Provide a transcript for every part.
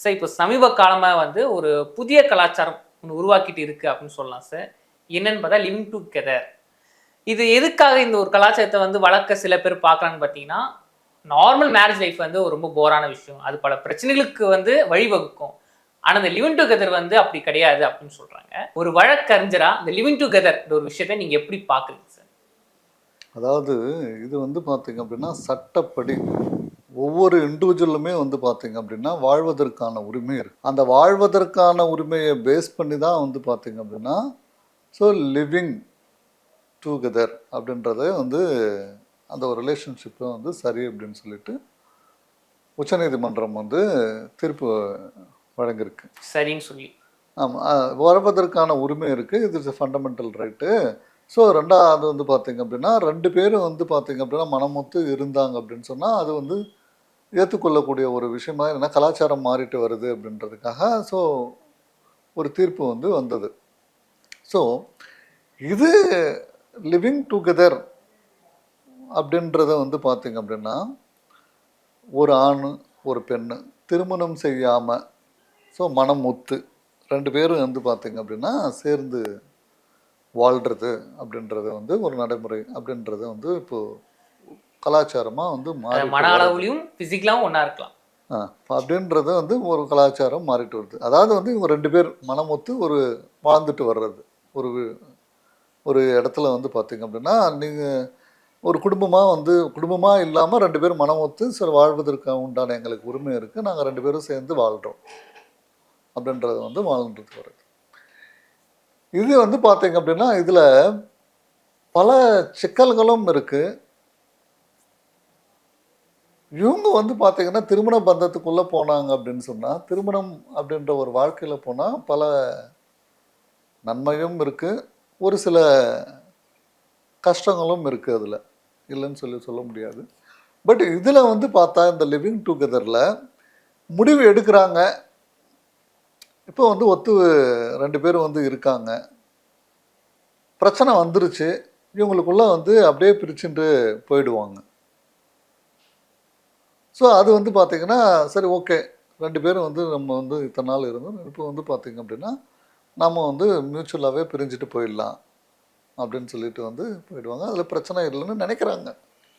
Sir இப்போ சமீப காலமாக வந்து ஒரு புதிய கலாச்சாரம் ஒன்று உருவாக்கிட்டு இருக்கு அப்படின்னு சொல்லலாம் சார் என்னன்னு பார்த்தா லிவிங் டுகெதர் இது எதுக்காக இந்த ஒரு கலாச்சாரத்தை வந்து வளர்க்க சில பேர் பார்க்குறான்னு பார்த்தீங்கன்னா நார்மல் மேரேஜ் லைஃப் வந்து ஒரு ரொம்ப போரான விஷயம். அது பல பிரச்சனைகளுக்கு வந்து வழிவகுக்கும். ஆனால் இந்த லிவிங் டுகெதர் வந்து அப்படி கிடையாது அப்படின்னு சொல்கிறாங்க ஒரு வழக்கறிஞராக இந்த லிவிங் டுகெதர் ஒரு விஷயத்தை நீங்கள் எப்படி பார்க்குறீங்க சார் அதாவது இது வந்து பார்த்தீங்க அப்படின்னா சட்டப்படி ஒவ்வொரு இண்டிவிஜுவலுமே வந்து பார்த்தீங்க அப்படின்னா வாழ்வதற்கான உரிமை இருக்கு. அந்த வாழ்வதற்கான உரிமையை பேஸ் பண்ணி தான் வந்து பார்த்தீங்க அப்படின்னா ஸோ லிவிங் டுகெதர் அப்படின்றத வந்து அந்த ஒரு ரிலேஷன்ஷிப்பை வந்து சரி அப்படின்னு சொல்லிட்டு உச்சநீதிமன்றம் வந்து தீர்ப்பு வழங்கியிருக்கு. சரின்னு சொல்லி. ஆமாம் வாழ்வதற்கான உரிமை இருக்குது இது இஸ் ஃபண்டமெண்டல் ரைட்டு ஸோ ரெண்டாவது வந்து பார்த்தீங்க அப்படின்னா ரெண்டு பேரும் வந்து பார்த்தீங்க அப்படின்னா மனமொத்து இருந்தாங்க அப்படின்னு சொன்னால் அது வந்து ஏற்றுக்கொள்ளக்கூடிய ஒரு விஷயமா என்ன கலாச்சாரம் மாறிட்டு வருது அப்படின்றதுக்காக ஸோ ஒரு தீர்ப்பு வந்து வந்தது. ஸோ இது லிவிங் டுகெதர் அப்படின்றத வந்து பார்த்தீங்க அப்படின்னா ஒரு ஆண் ஒரு பெண்ணு திருமணம் செய்யாமல் ஸோ மனம் ஒத்து ரெண்டு பேரும் வந்து பார்த்தீங்க அப்படின்னா சேர்ந்து வாழ்கிறது அப்படின்றது வந்து ஒரு நடைமுறை அப்படின்றது வந்து இப்போது கலாச்சாரமாக வந்து மாறி மன அளவுலையும் ஃபிசிக்கலாகவும் ஒன்றா இருக்கலாம். ஆ அப்படின்றது வந்து ஒரு கலாச்சாரம் மாறிட்டு வருது. அதாவது வந்து இவங்க ரெண்டு பேர் மனம் ஒத்து ஒரு வாழ்ந்துட்டு வர்றது. ஒரு ஒரு இடத்துல வந்து பார்த்தீங்க அப்படின்னா நீங்கள் ஒரு குடும்பமாக வந்து குடும்பமாக இல்லாமல் ரெண்டு பேரும் மனம் ஒத்து சரி வாழ்வதற்கு உண்டான எங்களுக்கு உரிமை இருக்குது நாங்கள் ரெண்டு பேரும் சேர்ந்து வாழ்கிறோம் அப்படின்றது வந்து வாழ்ந்துட்டு வருது இது வந்து பார்த்தீங்க அப்படின்னா இதில் பல சிக்கல்களும் இருக்குது இவங்க வந்து பார்த்தீங்கன்னா திருமண பந்தத்துக்குள்ளே போனாங்க அப்படின்னு சொன்னால் திருமணம் அப்படின்ற ஒரு வாழ்க்கையில் போனால் பல நன்மையும் இருக்குது ஒரு சில கஷ்டங்களும் இருக்குது அதில். இல்லைன்னு சொல்லி சொல்ல முடியாது. பட் இதில் வந்து பார்த்தா இந்த லிவிங் டுகெதரில் முடிவு எடுக்கிறாங்க. இப்போ வந்து ஒத்து ரெண்டு பேரும் வந்து இருக்காங்க. பிரச்சனை வந்துருச்சு. இவங்களுக்குள்ளே வந்து அப்படியே பிரிச்சுட்டு போயிடுவாங்க. ஸோ அது வந்து பார்த்தீங்கன்னா சரி ஓகே ரெண்டு பேரும் வந்து நம்ம வந்து இத்தனை நாள் இருந்தோம். இப்போ வந்து பார்த்தீங்க அப்படின்னா நம்ம வந்து மியூச்சுவலாகவே பிரிஞ்சுட்டு போயிடலாம் அப்படின்னு சொல்லிட்டு வந்து போயிடுவாங்க. அதில் பிரச்சனை இல்லைன்னு நினைக்கிறாங்க.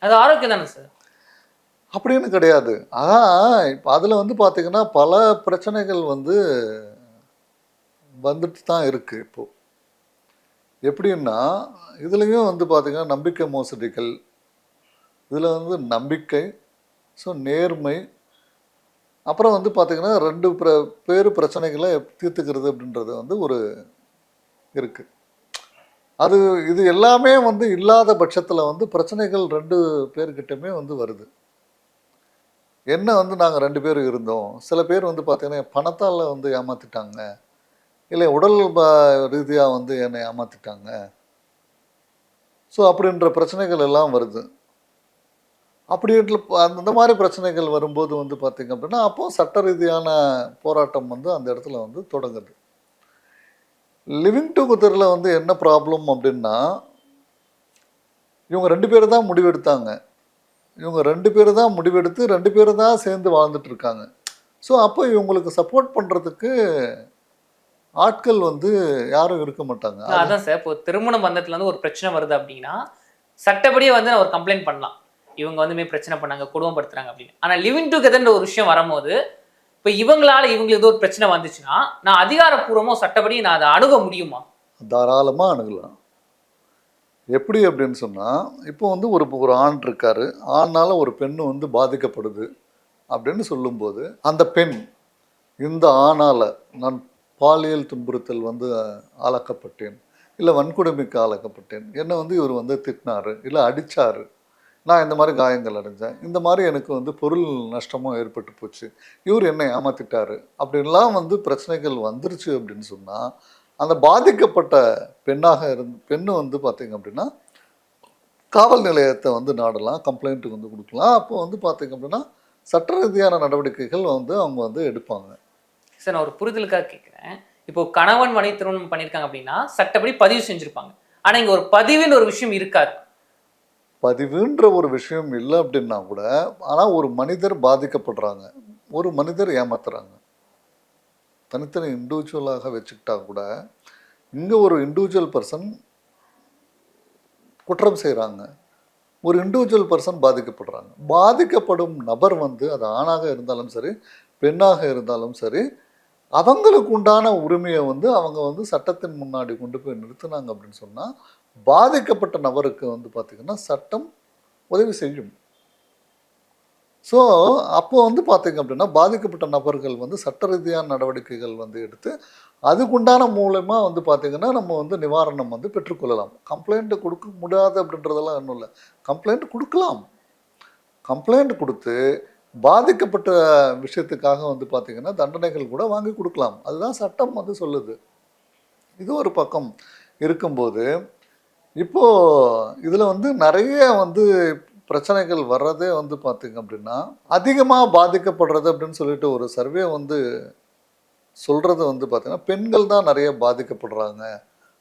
அது ஆரோக்கியம் தானே சார்? அப்படின்னு கிடையாது. அதான் இப்போ அதில் வந்து பார்த்தீங்கன்னா பல பிரச்சனைகள் வந்து வந்துட்டு தான் இருக்குது இப்போ. எப்படின்னா இதுலேயும் வந்து பார்த்தீங்கன்னா நம்பிக்கை மோசடிகள் இதில் வந்து நம்பிக்கை ஸோ நேர்மை. அப்புறம் வந்து பார்த்திங்கன்னா ரெண்டு பிர பேர் பிரச்சனைகளை தீர்த்துக்கிறது அப்படின்றது வந்து ஒரு இருக்குது அது இது எல்லாமே வந்து இல்லாத பட்சத்தில் வந்து பிரச்சனைகள் ரெண்டு பேர்கிட்டமே வந்து வருது. என்ன வந்து நாங்கள் ரெண்டு பேர் இருந்தோம்? சில பேர் வந்து பார்த்திங்கன்னா பணத்தால் வந்து ஏமாற்றிட்டாங்க இல்லை உடல் ரீதியாக வந்து என்னை ஏமாற்றிட்டாங்க ஸோ அப்படின்ற பிரச்சனைகள் எல்லாம் வருது. அப்படி அந்த மாதிரி பிரச்சனைகள் வரும்போது வந்து பார்த்திங்க அப்படின்னா அப்போ சட்ட ரீதியான போராட்டம் வந்து அந்த இடத்துல வந்து தொடங்குது. லிவிங் டுகெதரில் வந்து என்ன ப்ராப்ளம் அப்படின்னா இவங்க ரெண்டு பேர் தான் முடிவெடுத்தாங்க. இவங்க ரெண்டு பேர் தான் முடிவெடுத்து ரெண்டு பேர் தான் சேர்ந்து வாழ்ந்துட்டு இருக்காங்க. ஸோ அப்போ இவங்களுக்கு சப்போர்ட் பண்ணுறதுக்கு ஆட்கள் வந்து யாரும் இருக்க மாட்டாங்க. அதான் சார் இப்போ திருமண பந்தத்துல வந்து ஒரு பிரச்சனை வருது அப்படின்னா சட்டப்படியே வந்து ஒரு கம்ப்ளைண்ட் பண்ணலாம். இவங்க வந்து பிரச்சனை பண்ணாங்க குடும்பப்படுத்துறாங்க அப்படின்னு. ஆனா லிவிங் டுகெதர்ன்ற ஒரு விஷயம் வரும்போது இப்போ இவங்களால இவங்களுக்கு ஏதோ ஒரு பிரச்சனை வந்துச்சுன்னா நான் அதிகாரப்பூர்வமோ சட்டப்படி நான் அதை அணுக முடியுமா? தாராளமாக அணுகலாம். எப்படி அப்படின்னு சொன்னால் இப்போ வந்து ஒரு ஒரு ஆண் இருக்காரு ஆணால் ஒரு பெண்ணு வந்து பாதிக்கப்படுது அப்படின்னு சொல்லும்போது அந்த பெண் இந்த ஆணால் நான் பாலியல் துன்புறுத்தல் வந்து ஆளாக்கப்பட்டேன் இல்லை வன்கொடுமைக்கு ஆளாக்கப்பட்டேன் என்னை வந்து இவர் வந்து திட்டினாரு இல்லை அடித்தார் நான் இந்த மாதிரி காயங்கள் அடைஞ்சேன். இந்த மாதிரி எனக்கு வந்து பொருள் நஷ்டமும் ஏற்பட்டு போச்சு. இவர் என்னை ஏமாத்திட்டாரு. அப்படின்லாம் வந்து பிரச்சனைகள் வந்துருச்சு அப்படின்னு சொன்னால் அந்த பாதிக்கப்பட்ட பெண்ணாக இருந்து பெண்ணு வந்து பார்த்தீங்க அப்படின்னா காவல் நிலையத்தை வந்து நாடலாம் கம்ப்ளைண்ட்டுக்கு வந்து கொடுக்கலாம். அப்போ வந்து பார்த்தீங்க அப்படின்னா சட்ட ரீதியான நடவடிக்கைகள் வந்து அவங்க வந்து எடுப்பாங்க. சார் நான் ஒரு புரிதலுக்காக கேட்குறேன் இப்போ கணவன் மனை திருமணம் பண்ணியிருக்காங்க அப்படின்னா சட்டப்படி பதிவு செஞ்சுருப்பாங்க. ஆனால் இங்கே ஒரு பதிவுன்னு ஒரு விஷயம் இருக்காது. பதிவுன்ற ஒரு விஷயம் இல்லை அப்படின்னா கூட ஆனால் ஒரு மனிதர் பாதிக்கப்படுறாங்க. ஒரு மனிதர் ஏமாத்துறாங்க. தனித்தனி இண்டிவிஜுவலாக வச்சுக்கிட்டா கூட இங்கே ஒரு இண்டிவிஜுவல் பர்சன் குற்றம் செய்கிறாங்க ஒரு இண்டிவிஜுவல் பர்சன் பாதிக்கப்படுறாங்க. பாதிக்கப்படும் நபர் வந்து அது ஆணாக இருந்தாலும் சரி பெண்ணாக இருந்தாலும் சரி அவங்களுக்கு உண்டான உரிமையை வந்து அவங்க வந்து சட்டத்தின் முன்னாடி கொண்டு போய் நிறுத்தினாங்க அப்படின்னு சொன்னால் பாதிக்கப்பட்ட நபருக்கு வந்து பார்த்திங்கன்னா சட்டம் உதவி செய்யும். ஸோ அப்போ வந்து பார்த்திங்க அப்படின்னா பாதிக்கப்பட்ட நபர்கள் வந்து சட்ட ரீதியான நடவடிக்கைகள் வந்து எடுத்து அதுக்குண்டான மூலயமா வந்து பார்த்திங்கன்னா நம்ம வந்து நிவாரணம் வந்து பெற்றுக்கொள்ளலாம் கம்ப்ளைண்ட் கொடுக்க முடியாது அப்படின்றதெல்லாம் ஒன்றும் இல்லை. கம்ப்ளைண்ட் கொடுக்கலாம். கம்ப்ளைண்ட் கொடுத்து பாதிக்கப்பட்ட விஷயத்துக்காக வந்து பார்த்திங்கன்னா தண்டனைகள் கூட வாங்கி கொடுக்கலாம். அதுதான் சட்டம் வந்து சொல்லுது. இது ஒரு பக்கம் இருக்கும்போது இப்போது இதில் வந்து நிறைய வந்து பிரச்சனைகள் வர்றதே வந்து பார்த்திங்க அப்படின்னா அதிகமாக பாதிக்கப்படுறது அப்படின்னு சொல்லிட்டு ஒரு சர்வே வந்து சொல்கிறது வந்து பார்த்திங்கன்னா பெண்கள் தான் நிறைய பாதிக்கப்படுறாங்க.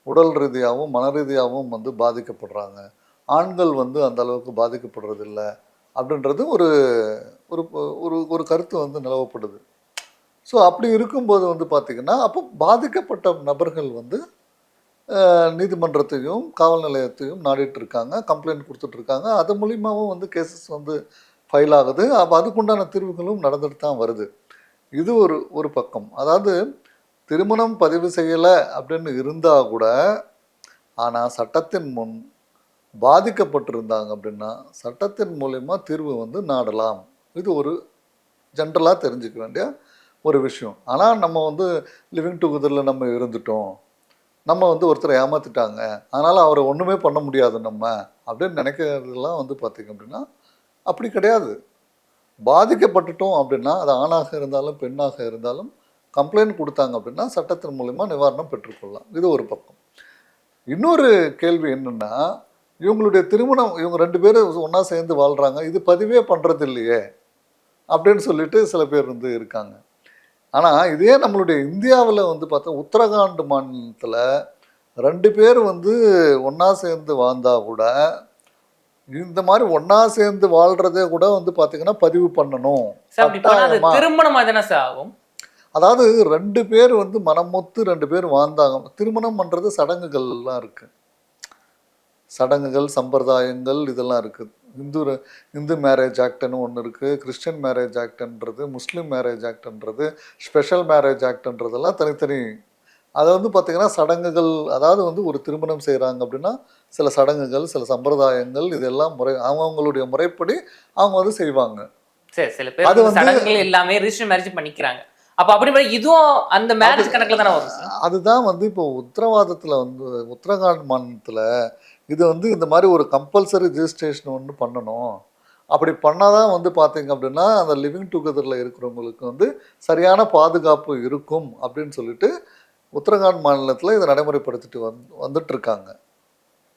உடல் ரீதியாகவும் மன ரீதியாகவும் வந்து பாதிக்கப்படுறாங்க. ஆண்கள் வந்து அந்த அளவுக்கு பாதிக்கப்படுறது இல்லை அப்படின்றது ஒரு ஒரு ஒரு ஒரு கருத்து வந்து நிலவப்படுது. ஸோ அப்படி இருக்கும்போது வந்து பார்த்திங்கன்னா அப்போ பாதிக்கப்பட்ட நபர்கள் வந்து நீதிமன்றத்தையும் காவல் நிலையத்தையும் நாடிட்டு இருக்காங்க கம்ப்ளைண்ட் கொடுத்துட்ருக்காங்க அது மூலியமாகவும் வந்து கேசஸ் வந்து ஃபைல் ஆகுது. அப்போ அதுக்குண்டான தீர்வுகளும் நடந்துட்டு தான் வருது. இது ஒரு ஒரு பக்கம். அதாவது திருமணம் பதிவு செய்யலை அப்படின்னு இருந்தால் கூட ஆனால் சட்டத்தின் முன் பாதிக்கப்பட்டிருந்தாங்க அப்படின்னா சட்டத்தின் மூலயமா தீர்வு வந்து நாடலாம். இது ஒரு ஜென்ரலாக தெரிஞ்சுக்க வேண்டிய ஒரு விஷயம். ஆனால் நம்ம வந்து லிவிங் டுகெதரில் நம்ம இருந்துட்டோம். நம்ம வந்து ஒருத்தரை ஏமாத்திட்டாங்க அதனால் அவரை ஒன்றுமே பண்ண முடியாது நம்ம அப்படின்னு நினைக்கிறதெல்லாம் வந்து பார்த்திங்க அப்படின்னா அப்படி கிடையாது. பாதிக்கப்பட்டுட்டோம் அப்படின்னா அது ஆணாக இருந்தாலும் பெண்ணாக இருந்தாலும் கம்ப்ளைண்ட் கொடுத்தாங்க அப்படின்னா சட்டத்தின் மூலயமா நிவாரணம் பெற்றுக்கொள்ளலாம். இது ஒரு பக்கம். இன்னொரு கேள்வி என்னென்னா இவங்களுடைய திருமணம் இவங்க ரெண்டு பேரும் ஒன்றா சேர்ந்து வாழ்கிறாங்க இது பதிவே பண்ணுறது இல்லையே அப்படின்னு சொல்லிட்டு சில பேர் வந்து இருக்காங்க. ஆனால் இதே நம்மளுடைய இந்தியாவில் வந்து பார்த்தா உத்தரகாண்ட் மாநிலத்தில் ரெண்டு பேர் வந்து ஒன்றா சேர்ந்து வாழ்ந்தா கூட இந்த மாதிரி ஒன்றா சேர்ந்து வாழ்கிறதே கூட வந்து பார்த்தீங்கன்னா பதிவு பண்ணணும். திருமணமா ஆகும்? அதாவது ரெண்டு பேர் வந்து மனமொத்து ரெண்டு பேர் வாழ்ந்தாங்க. திருமணம் பண்ணுறது சடங்குகள் எல்லாம் இருக்கு. சடங்குகள் சம்பிரதாயங்கள் இதெல்லாம் இருக்குது இந்து இந்து மேரேஜ் ஆக்ட்னு ஒன்று இருக்குது கிறிஸ்டியன் மேரேஜ் ஆக்ட்ன்றது முஸ்லீம் மேரேஜ் ஆக்ட்ன்றது ஸ்பெஷல் மேரேஜ் ஆக்ட்ன்றதெல்லாம் தனித்தனி. அதை வந்து பார்த்திங்கன்னா சடங்குகள் அதாவது வந்து ஒரு திருமணம் செய்கிறாங்க அப்படின்னா சில சடங்குகள் சில சம்பிரதாயங்கள் இதெல்லாம் முறை அவங்கவுங்களுடைய முறைப்படி அவங்க வந்து செய்வாங்க. சரி சில பேர் அது சடங்குகள் எல்லாமே ரிஜிஸ்டர் மேரேஜ் பண்ணிக்கிறாங்க. அப்ப அப்படி இதுவும் அந்த மேரேஜ் கணக்குல தானே வரும் சார் அதுதான் வந்து இப்போ உத்தரவாதத்தில் வந்து உத்தரகாண்ட் மாநிலத்தில் இது வந்து இந்த மாதிரி ஒரு கம்பல்சரி ரிஜிஸ்ட்ரேஷன் ஒன்று பண்ணணும். அப்படி பண்ணாதான் வந்து பார்த்தீங்க அப்படின்னா அந்த லிவிங் டுகெதரில் இருக்கிறவங்களுக்கு வந்து சரியான பாதுகாப்பு இருக்கும் அப்படின்னு சொல்லிட்டு உத்தரகாண்ட் மாநிலத்தில் இதை நடைமுறைப்படுத்திட்டு வந் வந்துட்டுருக்காங்க.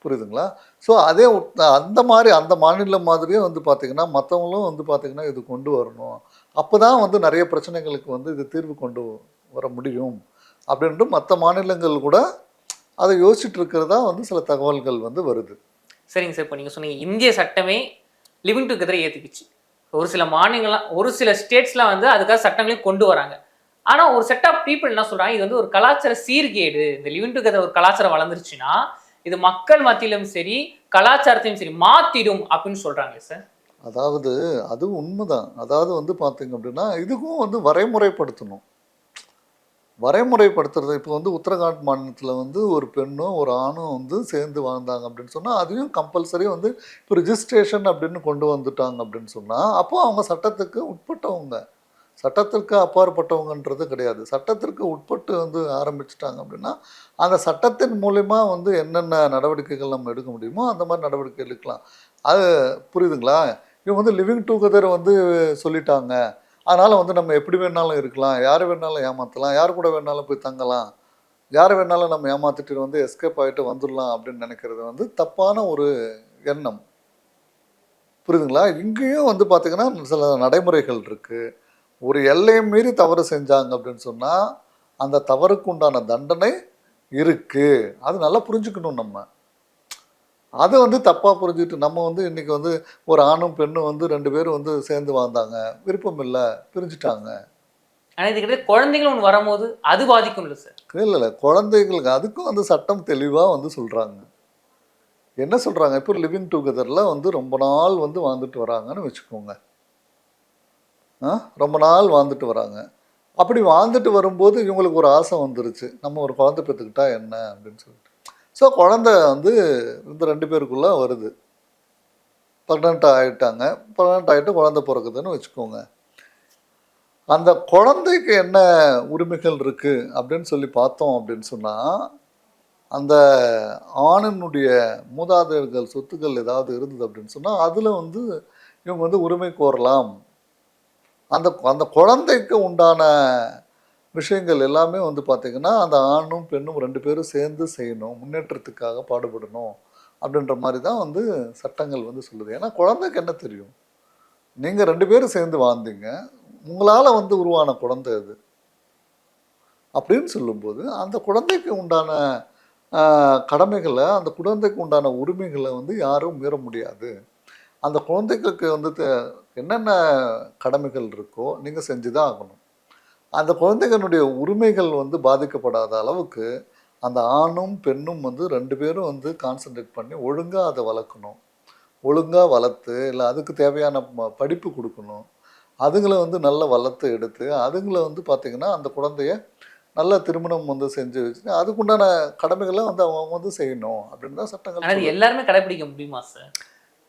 புரியுதுங்களா? ஸோ அதே அந்த மாதிரி அந்த மாநிலம் மாதிரியே வந்து பார்த்திங்கன்னா மற்றவங்களும் வந்து பார்த்திங்கன்னா இது கொண்டு வரணும். அப்போ தான் வந்து நிறைய பிரச்சனைகளுக்கு வந்து இது தீர்வு கொண்டு வர முடியும். அப்படின்ட்டு மற்ற மாநிலங்கள் கூட அதை யோசிச்சுட்டு இருக்கிறதா வந்து சில தகவல்கள் வந்து வருது. சரிங்க சார் இப்போ நீங்க சொன்னீங்க இந்திய சட்டமே லிவிங் டுகெதரை ஏத்துக்குச்சு. ஒரு சில மாநிலங்கள்லாம் ஒரு சில ஸ்டேட்ஸ்லாம் வந்து அதுக்காக சட்டங்களையும் கொண்டு வராங்க. ஆனா ஒரு செட் ஆஃப் பீப்புள் என்ன சொல்றாங்க இது வந்து ஒரு கலாச்சார சீர்கேடு. இந்த லிவிங் டுகெதர் ஒரு கலாச்சாரம் வளர்ந்துருச்சுன்னா இது மக்கள் மத்தியிலும் சரி கலாச்சாரத்தையும் சரி மாத்திடும் அப்படின்னு சொல்றாங்க சார். அதாவது அது உண்மைதான். அதாவது வந்து பார்த்தீங்க அப்படின்னா இதுக்கும் வந்து வரைமுறைப்படுத்தணும். வரைமுறைப்படுத்துறது. இப்போ வந்து உத்தரகாண்ட் மாநிலத்தில் வந்து ஒரு பெண்ணும் ஒரு ஆணும் வந்து சேர்ந்து வாழ்ந்தாங்க அப்படின்னு சொன்னால் அதையும் கம்பல்சரி வந்து இப்போ ரிஜிஸ்ட்ரேஷன் அப்படின்னு கொண்டு வந்துட்டாங்க அப்படின்னு சொன்னால் அப்போது அவங்க சட்டத்துக்கு உட்பட்டவங்க சட்டத்திற்கு அப்பாற்பட்டவங்கன்றது கிடையாது. சட்டத்திற்கு உட்பட்டு வந்து ஆரம்பிச்சிட்டாங்க அப்படின்னா அந்த சட்டத்தின் மூலயமா வந்து என்னென்ன நடவடிக்கைகள் நம்ம எடுக்க முடியுமோ அந்த மாதிரி நடவடிக்கை எடுக்கலாம். அது புரியுதுங்களா? இவங்க வந்து லிவிங் டுகெதர் வந்து சொல்லிட்டாங்க. அதனால் வந்து நம்ம எப்படி வேணாலும் இருக்கலாம். யார் வேணாலும் ஏமாற்றலாம் யார் கூட வேணாலும் போய் தங்கலாம். யார் வேணாலும் நம்ம ஏமாத்திட்டு வந்து எஸ்கேப் ஆகிட்டு வந்துடலாம் அப்படின்னு நினைக்கிறது வந்து தப்பான ஒரு எண்ணம். புரியுதுங்களா? இங்கேயும் வந்து பார்த்திங்கன்னா சில நடைமுறைகள் இருக்குது ஒரு எல்லையை மீறி தவறு செஞ்சாங்க அப்படின்னு சொன்னால் அந்த தவறுக்கு உண்டான தண்டனை இருக்குது அது நல்லா புரிஞ்சுக்கணும் நம்ம. அதை வந்து தப்பாக புரிஞ்சுக்கிட்டு நம்ம வந்து இன்றைக்கி வந்து ஒரு ஆணும் பெண்ணும் வந்து ரெண்டு பேரும் வந்து சேர்ந்து வாழ்ந்தாங்க. விருப்பம் இல்லை பிரிஞ்சுட்டாங்க. ஆனா இதுக்கிட்ட குழந்தைகள் ஒன்று வரும்போது அது பாதிக்கும் இல்லை சார். இல்லை இல்லை குழந்தைகளுக்கு அதுக்கும் வந்து சட்டம் தெளிவாக வந்து சொல்கிறாங்க என்ன சொல்கிறாங்க இப்போ லிவிங் டுகெதரில் வந்து ரொம்ப நாள் வந்து வாழ்ந்துட்டு வராங்கன்னு வச்சுக்கோங்க. ஆ? ரொம்ப நாள் வாழ்ந்துட்டு வராங்க. அப்படி வாழ்ந்துட்டு வரும்போது இவங்களுக்கு ஒரு ஆசை வந்துருச்சு. நம்ம ஒரு குழந்தை பெற்றுக்கிட்டா என்ன? அப்படின்னு சொல்லிட்டு. ஸோ குழந்தை வந்து இந்த ரெண்டு பேருக்குள்ளே வருது. ப்ரெக்னென்ட் ஆகிட்டாங்க ப்ரெக்னென்ட் ஆகிட்டு குழந்தை பிறக்குதுன்னு வச்சுக்கோங்க. அந்த குழந்தைக்கு என்ன உரிமைகள் இருக்குது அப்படின்னு சொல்லி பார்த்தோம் அப்படின்னு சொன்னால் அந்த ஆணினுடைய மூதாதையர்கள் சொத்துக்கள் ஏதாவது இருந்தது அப்படின்னு சொன்னால் அதில் வந்து இவங்க வந்து உரிமை கோரலாம். அந்த அந்த குழந்தைக்கு உண்டான விஷயங்கள் எல்லாமே வந்து பார்த்திங்கன்னா அந்த ஆணும் பெண்ணும் ரெண்டு பேரும் சேர்ந்து செய்யணும் முன்னேற்றத்துக்காக பாடுபடணும் அப்படின்ற மாதிரி தான் வந்து சட்டங்கள் வந்து சொல்லுது. ஏன்னா குழந்தைக்கு என்ன தெரியும்? நீங்கள் ரெண்டு பேரும் சேர்ந்து வாழ்ந்தீங்க உங்களால் வந்து உருவான குழந்தை அது. அப்படின்னு சொல்லும்போது அந்த குழந்தைக்கு உண்டான கடமைகளை அந்த குழந்தைக்கு உண்டான உரிமைகளை வந்து யாரும் மீற முடியாது. அந்த குழந்தைகளுக்கு வந்து என்னென்ன கடமைகள் இருக்கோ நீங்கள் செஞ்சு தான் ஆகணும். அந்த குழந்தைகளுடைய உரிமைகள் வந்து பாதிக்கப்படாத அளவுக்கு அந்த ஆணும் பெண்ணும் வந்து ரெண்டு பேரும் வந்து கான்சென்ட்ரேட் பண்ணி ஒழுங்காக அதை வளர்க்கணும். ஒழுங்காக வளர்த்து இல்லை அதுக்கு தேவையான படிப்பு கொடுக்கணும். அதுங்களை வந்து நல்லா வளர்த்து எடுத்து அதுங்களை வந்து பார்த்திங்கன்னா அந்த குழந்தைய நல்ல திருமணம் வந்து செஞ்சு வச்சு அதுக்குண்டான கடமைகளை வந்து அவங்க வந்து செய்யணும் அப்படின்னு தான் சட்டங்கள். எல்லாருமே கடைபிடிக்க முடியுமா சார்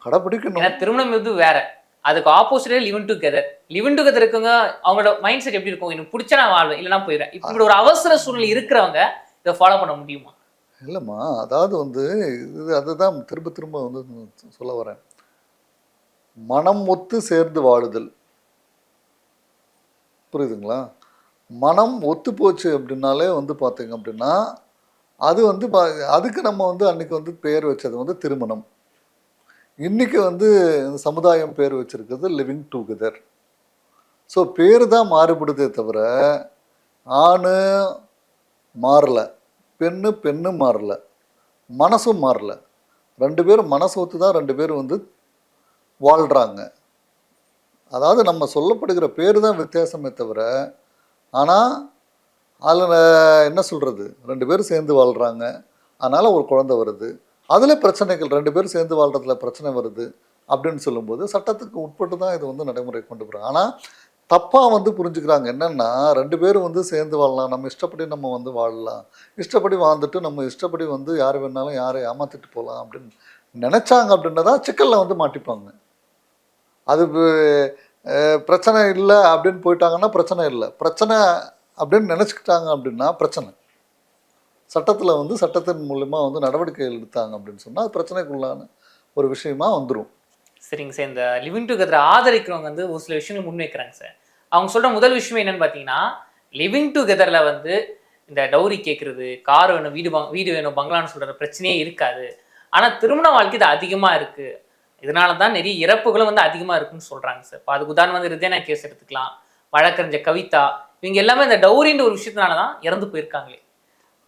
கடைப்பிடிக்கணும் ஏன்னா திருமணம் இது வேற. அதுக்கு ஆப்போசிட்டே லிவன் டுகெதர் லிவன் டுகெதர் இருக்கவங்க அவங்களோட மைண்ட் செட் எப்படி இருக்கும்? எனக்கு பிடிச்சா நான் வாழ்வேன் இல்லைன்னா போயிடுறேன் இப்படி ஒரு அவசர சூழ்நிலை இருக்கிறவங்க இதை ஃபாலோ பண்ண முடியுமா? இல்லைம்மா அதாவது வந்து இது அதுதான் திரும்ப திரும்ப வந்து சொல்ல வரேன். மனம் ஒத்து சேர்ந்து வாழுதல். புரியுதுங்களா? மனம் ஒத்து போச்சு அப்படின்னாலே வந்து பார்த்தீங்க அப்படின்னா அது வந்து பா- அதுக்கு நம்ம வந்து அன்னைக்கு வந்து பெயர் வச்சது வந்து திருமணம். இன்றைக்கி வந்து இந்த சமுதாயம் பேர் வச்சுருக்கிறது லிவிங் டுகெதர் ஸோ பேர் தான் மாறுபடுதே தவிர ஆண் மாறலை பெண்ணு பெண்ணு மாறலை மனசும் மாறலை. ரெண்டு பேரும் மனசு ஒத்து தான் ரெண்டு பேரும் வந்து வாழ்கிறாங்க அதாவது நம்ம சொல்லப்படுகிற பேர் தான் வித்தியாசமே தவிர ஆனால் அதில் என்ன சொல்கிறது ரெண்டு பேரும் சேர்ந்து வாழ்கிறாங்க அதனால் ஒரு குழந்தை வருது. அதில் பிரச்சனைகள் ரெண்டு பேரும் சேர்ந்து வாழ்கிறதுல பிரச்சனை வருது அப்படின்னு சொல்லும்போது சட்டத்துக்கு உட்பட்டு தான் இது வந்து நடைமுறை கொண்டு போகிறாங்க ஆனால் தப்பாக வந்து புரிஞ்சுக்கிறாங்க. என்னென்னா ரெண்டு பேரும் வந்து சேர்ந்து வாழலாம். நம்ம இஷ்டப்படி நம்ம வந்து வாழலாம். இஷ்டப்படி வாழ்ந்துட்டு நம்ம இஷ்டப்படி வந்து யார் வேணாலும் யாரை ஏமாத்திட்டு போகலாம் அப்படின்னு நினச்சாங்க அப்படின்னதா சிக்கலில் வந்து மாட்டிப்பாங்க. அது பிரச்சனை இல்லை அப்படின்னு போயிட்டாங்கன்னா பிரச்சனை இல்லை. பிரச்சனை அப்படின்னு நினச்சிக்கிட்டாங்க அப்படின்னா பிரச்சனை. சட்டத்தில் வந்து சட்டத்தின் மூலிமா வந்து நடவடிக்கைகள் எடுத்தாங்க அப்படின்னு சொன்னால் அது பிரச்சனைக்குள்ளான ஒரு விஷயமா வந்துடும் சரிங்க சார். இந்த லிவிங் டுகெதர் ஆதரிக்கிறவங்க வந்து ஒரு சில விஷயங்கள் முன்வைக்கிறாங்க சார். அவங்க சொல்கிற முதல் விஷயம் என்னன்னு பார்த்தீங்கன்னா லிவிங் டுகெதரில் வந்து இந்த டௌரி கேட்குறது கார் வேணும் வீடு பங் வீடு வேணும் பங்களான்னு சொல்கிற பிரச்சனையே இருக்காது. ஆனால் திருமண வாழ்க்கை இது அதிகமாக இருக்குது இதனால தான் நிறைய இறப்புகளும் வந்து அதிகமாக இருக்குன்னு சொல்கிறாங்க சார். இப்போ அதுக்கு உதாரணம் வந்து ரிதேனா கேஸ் எடுத்துக்கலாம் வழக்கறிஞர் கவிதா இவங்க எல்லாமே இந்த டௌரின்ற ஒரு விஷயத்தினால தான் இறந்து போயிருக்காங்களே.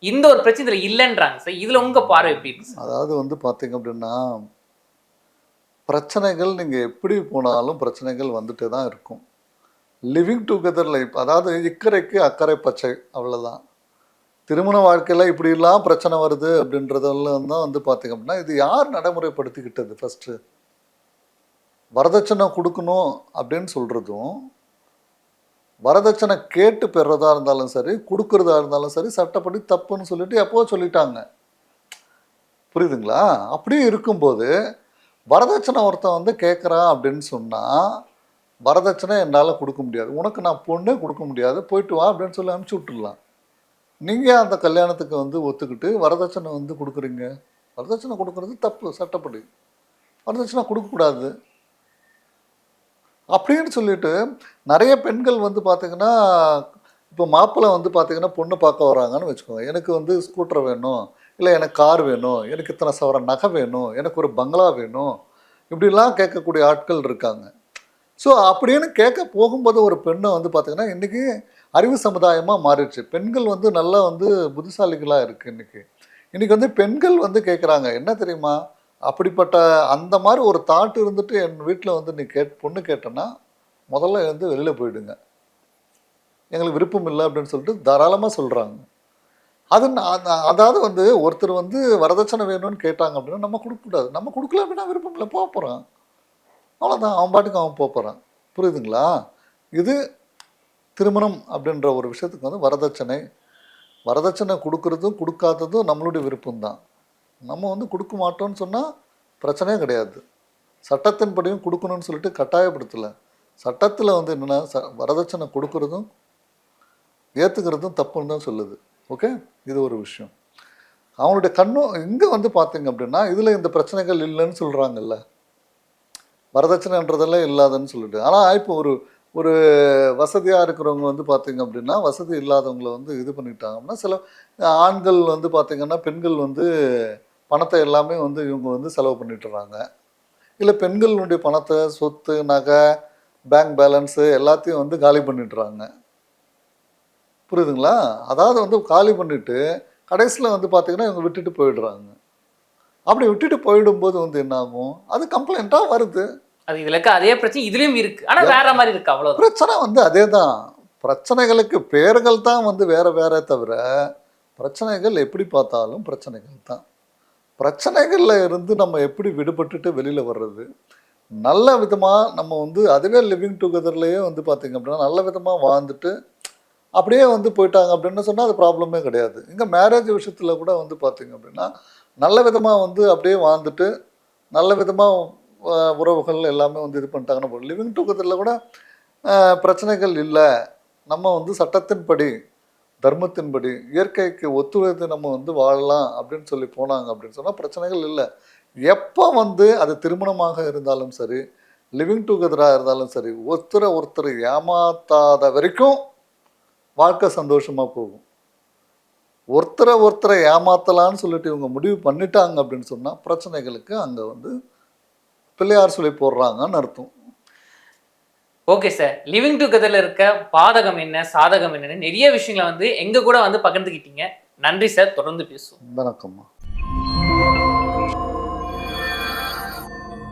இந்த ஒரு பிரச்சனை இதுல இல்லைன்றாங்க. சார் இதுல உங்க பார்வை எப்படி இருக்கு? அதாவது வந்து பார்த்தீங்க அப்படின்னா பிரச்சனைகள் நீங்கள் எப்படி போனாலும் பிரச்சனைகள் வந்துட்டே தான் இருக்கும். லிவிங் டுகெதர் லைஃப் அதாவது இக்கரைக்கு அக்கறை பச்சை அவ்வளோதான் திருமண வாழ்க்கையில் இப்படிலாம் பிரச்சனை வருது அப்படின்றதெல்லாம் தான் வந்து பார்த்தீங்க அப்படின்னா இது யார் நடைமுறைப்படுத்திக்கிட்டது ஃபஸ்ட்டு வரதட்சணை கொடுக்கணும் அப்படின்னு சொல்கிறதும் வரதட்சணை கேட்டு பெறதா இருந்தாலும் சரி கொடுக்கறதா இருந்தாலும் சரி சட்டப்படி தப்புன்னு சொல்லிட்டு எப்போ சொல்லிட்டாங்க. புரியுதுங்களா? அப்படியே இருக்கும்போது வரதட்சணை ஒருத்தன் வந்து கேட்குறான் அப்படின்னு சொன்னால் வரதட்சணை என்னால் கொடுக்க முடியாது. உனக்கு நான் பொண்ணே கொடுக்க முடியாது போயிட்டு வா அப்படின்னு சொல்லி அனுப்பிச்சி விட்டுடலாம். நீங்கள் அந்த கல்யாணத்துக்கு வந்து ஒத்துக்கிட்டு வரதட்சணை வந்து கொடுக்குறீங்க? வரதட்சணை கொடுக்கறது தப்பு சட்டப்படி. வரதட்சணை கொடுக்கக்கூடாது. அப்படின்னு சொல்லிட்டு நிறைய பெண்கள் வந்து பார்த்திங்கன்னா இப்போ மாப்பிள்ளை வந்து பார்த்திங்கன்னா பொண்ணு பார்க்க வராங்கன்னு வச்சுக்கோங்க. எனக்கு வந்து ஸ்கூட்டர் வேணும் இல்லை எனக்கு கார் வேணும் எனக்கு இத்தனை சவர நகை வேணும் எனக்கு ஒரு பங்களா வேணும் இப்படிலாம் கேட்கக்கூடிய ஆட்கள் இருக்காங்க. ஸோ அப்படின்னு கேட்க போகும்போது ஒரு பெண்ணை வந்து பார்த்திங்கன்னா இன்றைக்கி அறிவு சமுதாயமாக மாறிடுச்சு. பெண்கள் வந்து நல்லா வந்து புத்திசாலிகளாக இருக்குது இன்றைக்கி இன்றைக்கி வந்து பெண்கள் வந்து கேட்குறாங்க என்ன தெரியுமா? அப்படிப்பட்ட அந்த மாதிரி ஒரு தாட் இருந்துட்டு என் வீட்டில் வந்து நீ கேட் பொண்ணு கேட்டேன்னா முதல்ல வந்து வெளியில் போயிடுங்க. எங்களுக்கு விருப்பம் இல்லை அப்படின்னு சொல்லிட்டு தாராளமாக சொல்கிறாங்க அது அதாவது வந்து ஒருத்தர் வந்து வரதட்சணை வேணும்னு கேட்டாங்க அப்படின்னா நம்ம கொடுக்கக்கூடாது நம்ம கொடுக்கல அப்படின்னா விருப்பம் இல்லை போக போகிறான் அவ்வளோதான் அவன் பாட்டுக்கு அவன் போக போகிறான் புரியுதுங்களா? இது திருமணம் அப்படின்ற ஒரு விஷயத்துக்கு வந்து வரதட்சணை. வரதட்சணை கொடுக்கறதும் கொடுக்காததும் நம்மளுடைய விருப்பம்தான். நம்ம வந்து கொடுக்க மாட்டோம்னு சொன்னால் பிரச்சனையே கிடையாது. சட்டத்தின்படியும் கொடுக்கணும்னு சொல்லிட்டு கட்டாயப்படுத்தலை. சட்டத்தில் வந்து என்னென்னா ச வரதட்சணை கொடுக்கறதும் ஏற்றுக்கிறதும் தப்புன்னு தான் சொல்லுது. ஓகே? இது ஒரு விஷயம். அவங்களுடைய கண்ணும் இங்கே வந்து பார்த்தீங்க அப்படின்னா இதில் இந்த பிரச்சனைகள் இல்லைன்னு சொல்கிறாங்கல்ல வரதட்சணைன்றதெல்லாம் இல்லாதன்னு சொல்லிட்டு. ஆனால் இப்போ ஒரு ஒரு வசதியாக இருக்கிறவங்க வந்து பார்த்தீங்க அப்படின்னா வசதி இல்லாதவங்கள வந்து இது பண்ணிட்டாங்கன்னா சில ஆண்கள் வந்து பார்த்திங்கன்னா பெண்கள் வந்து பணத்தை எல்லாமே வந்து இவங்க வந்து செலவு பண்ணிட்டுறாங்க. இல்லை பெண்களுடைய பணத்தை சொத்து நகை பேங்க் பேலன்ஸு எல்லாத்தையும் வந்து காலி பண்ணிட்டுறாங்க புரியுதுங்களா? அதாவது வந்து காலி பண்ணிட்டு கடைசியில் வந்து பார்த்தீங்கன்னா இவங்க விட்டுட்டு போயிடுறாங்க. அப்படி விட்டுட்டு போயிடும்போது வந்து என்ன ஆகும் அது கம்ப்ளைண்ட்டாக வருது. அது இதுல இருக்க அதே பிரச்சனை இதுலயும் இருக்கு. ஆனா வேற மாதிரி இருக்கு அவ்வளவுதான். பிரச்சனை வந்து அதே தான் பிரச்சனைகளுக்கு பேர்கள் தான் வந்து வேற வேற தவிர பிரச்சனைகள் எப்படி பார்த்தாலும் பிரச்சனைகள் தான். பிரச்சனைகளில் இருந்து நம்ம எப்படி விடுபட்டுட்டு வெளியில் வர்றது? நல்ல விதமாக நம்ம வந்து அதுவே லிவிங் டுகெதர்லேயே வந்து பார்த்திங்க அப்படின்னா நல்ல விதமாக வாழ்ந்துட்டு அப்படியே வந்து போயிட்டாங்க அப்படின்னு சொன்னால் அது ப்ராப்ளமே கிடையாது. இங்கே மேரேஜ் விஷயத்தில் கூட வந்து பார்த்திங்க அப்படின்னா நல்ல விதமாக வந்து அப்படியே வாழ்ந்துட்டு நல்ல விதமாக உறவுகள் எல்லாமே வந்து இது பண்ணிட்டாங்கன்னா லிவிங் டுகெதரில் கூட பிரச்சனைகள் இல்லை. நம்ம வந்து சட்டத்தின்படி தர்மத்தின்படி இயற்கைக்கு ஒத்துழைத்து நம்ம வந்து வாழலாம் அப்படின்னு சொல்லி போனாங்க அப்படின்னு சொன்னால் பிரச்சனைகள் இல்லை. எப்போ வந்து அது திருமணமாக இருந்தாலும் சரி லிவிங் டுகெதராக இருந்தாலும் சரி ஒருத்தரை ஒருத்தர் ஏமாத்தாத வரைக்கும் வாழ்க்கை சந்தோஷமாக போகும். ஒருத்தரை ஒருத்தரை ஏமாத்தலான்னு சொல்லிட்டு இவங்க முடிவு பண்ணிட்டாங்க அப்படின்னு சொன்னால் பிரச்சனைகளுக்கு அங்கே வந்து பிள்ளையார் சொல்லி போடுறாங்கன்னு அர்த்தம். ஓகே சார் லிவிங் டுகெதர்ல இருக்க பாதகம் என்ன சாதகம் என்னன்னு நிறைய விஷயங்களை வந்து எங்க கூட வந்து பகிர்ந்துக்கிட்டீங்க நன்றி சார் தொடர்ந்து பேசுவோம். வணக்கம்மா.